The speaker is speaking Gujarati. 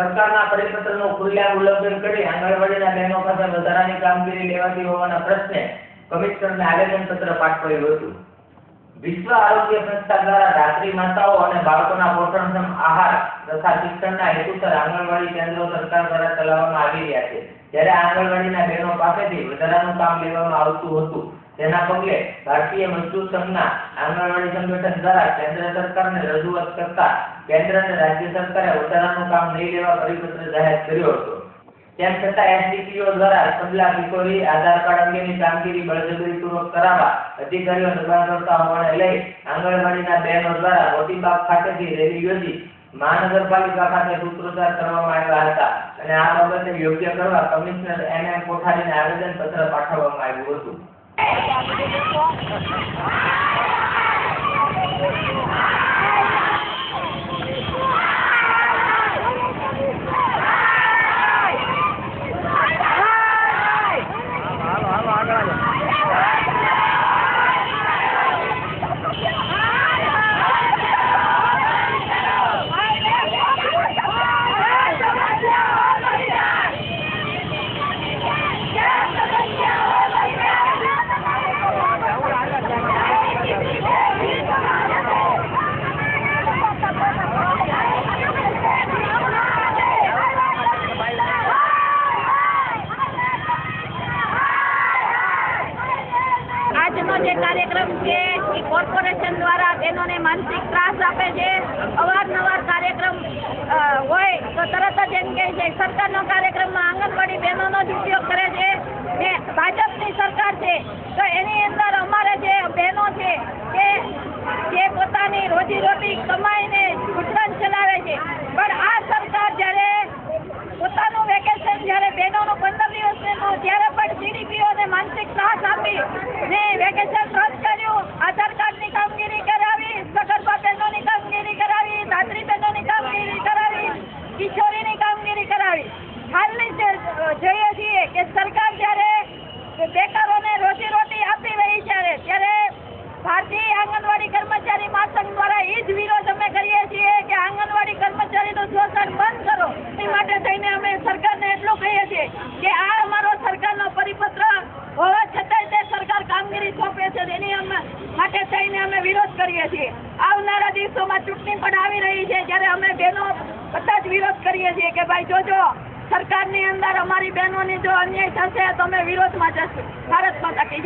સરકારના પરિપત્રનું ખુલ્લેઆમ ઉલ્લંઘન કરી આંગણવાડીના બહેનો પાસે વધારાની કામગીરી લેવાતી હોવાના પ્રશ્ને કમિશનરને આવેદનપત્ર પાઠવાયું હતું. વિશ્વ આરોગ્ય સંસ્થા દ્વારા ધાત્રી માતાઓ અને બાળકોના પોષણ આહાર તથા શિક્ષણના હેતુસર આંગણવાડી કેન્દ્રો સરકાર દ્વારા ચલાવવામાં આવી રહ્યા છે. જ્યારે આંગણવાડીના બહેનો પાસેથી વધારાનું કામ લેવામાં આવતું હતું, તેના પગલે ભારતીય મજદૂર સંઘના આંગણવાડી સંગઠન દ્વારા કેન્દ્ર સરકારને રજૂઆત કરતા કેન્દ્ર અને રાજ્ય સરકારે વધારાનું કામ નહીં લેવા પરિપત્ર જાહેર કર્યો હતો. તેમ છતાં એસડીપીઓ દ્વારા સંબલા વિકોરી આધાર કાર્ડ અંગેની કામગીરી બળજબરીપૂર્વક કરાવવા અધિકારીઓ દબાણ હોવાને લઈ આંગણવાડીના બહેનો દ્વારા મોતીબાગ ખાતેથી રેલી યોજી મહાનગરપાલિકા ખાતે સૂત્રોચ્ચાર કરવામાં આવ્યા હતા અને આ બાબતે યોગ્ય કરવા કમિશનર એમ એમ કોઠારીને આવેદનપત્ર પાઠવવામાં આવ્યું હતું. આજનો જે કાર્યક્રમ છે, એ કોર્પોરેશન દ્વારા બહેનોને માનસિક ત્રાસ આપે છે. અવારનવાર કાર્યક્રમ હોય તો તરત જ એમ કહે છે, સરકારનો કાર્યક્રમમાં આંગણવાડી બહેનોનો જ ઉપયોગ કરે છે ને ભાજપની સરકાર છે તો એની અંદર અમારે જે બહેનો છે કે જે પોતાની રોજીરોટી કમાઈને ગુજરાન ચલાવે છે પણ આ સરકાર જ્યારે પોતાનું વેકેશન જ્યારે બહેનોનું પંદર દિવસનું ત્યારે પણ જીડીપીઓને માનસિક ત્રાસ આપી ને વેકેશન રદ કર્યું આધાર કાર્ડની કામગીરી કરાવી સગર્ભા બહેનોની કામગીરી કરાવી ધાત્રી બહેનોની કામગીરી કરાવી કિશોરીની કામગીરી કરાવી હાલની જે જોઈએ છીએ કે સરકાર જ્યારે બેકારોને રોજીરોટી આપી રહી છે ત્યારે ભારતીય આંગણવાડી કર્મચારી મહાસંઘ દ્વારા એ જ વિરોધ અમે કરીએ છીએ કે આંગણવાડી કર્મચારીનું શોષણ બંધ કરો એ માટે થઈને અમે સરકારને એટલું કહીએ છીએ કે આ અમારો સરકારનો પરિપત્ર હોવા છતાંય તે સરકાર કામગીરી સોંપે છે તેની અમે માટે થઈને અમે વિરોધ કરીએ છીએ આવનારા દિવસોમાં ચૂંટણી પણ આવી રહી છે જ્યારે અમે બહેનો બધા જ વિરોધ કરીએ છીએ કે ભાઈ જોજો, સરકારની અંદર અમારી બહેનોની જો અન્યાય થશે તો અમે વિરોધમાં જશું ભારત માતા કી.